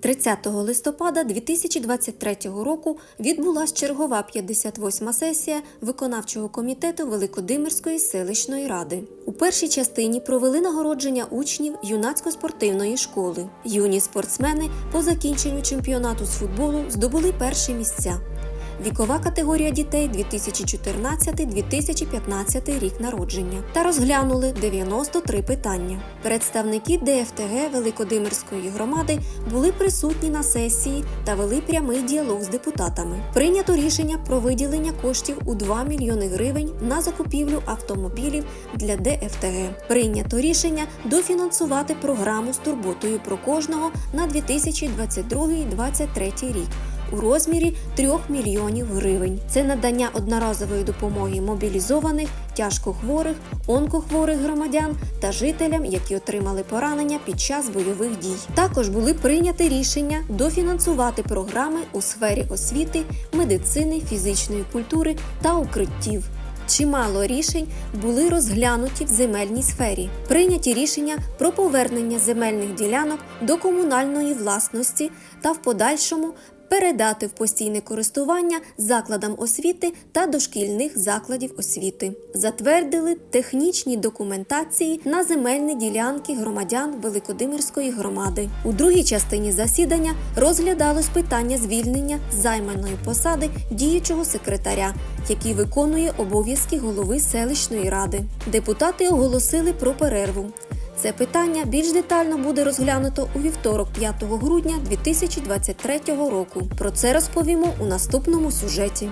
30 листопада 2023 року відбулась чергова 58-ма сесія виконавчого комітету Великодимирської селищної ради. У першій частині провели нагородження учнів юнацько-спортивної школи. Юні спортсмени по закінченню чемпіонату з футболу здобули перші місця. Вікова категорія дітей 2014-2015 рік народження та розглянули 93 питання. Представники ДФТГ Великодимирської громади були присутні на сесії та вели прямий діалог з депутатами. Прийнято рішення про виділення коштів у 2 мільйони гривень на закупівлю автомобілів для ДФТГ. Прийнято рішення дофінансувати програму з турботою про кожного на 2022-2023 рік у розмірі 3 мільйонів гривень. Це надання одноразової допомоги мобілізованих, тяжкохворих, онкохворих громадян та жителям, які отримали поранення під час бойових дій. Також були прийняті рішення дофінансувати програми у сфері освіти, медицини, фізичної культури та укриттів. Чимало рішень були розглянуті в земельній сфері. Прийняті рішення про повернення земельних ділянок до комунальної власності та в подальшому передати в постійне користування закладам освіти та дошкільних закладів освіти. Затвердили технічні документації на земельні ділянки громадян Великодимирської громади. У другій частині засідання розглядалось питання звільнення займаної посади діючого секретаря, який виконує обов'язки голови селищної ради. Депутати оголосили про перерву. Це питання більш детально буде розглянуто у вівторок, 5 грудня 2023 року. Про це розповімо у наступному сюжеті.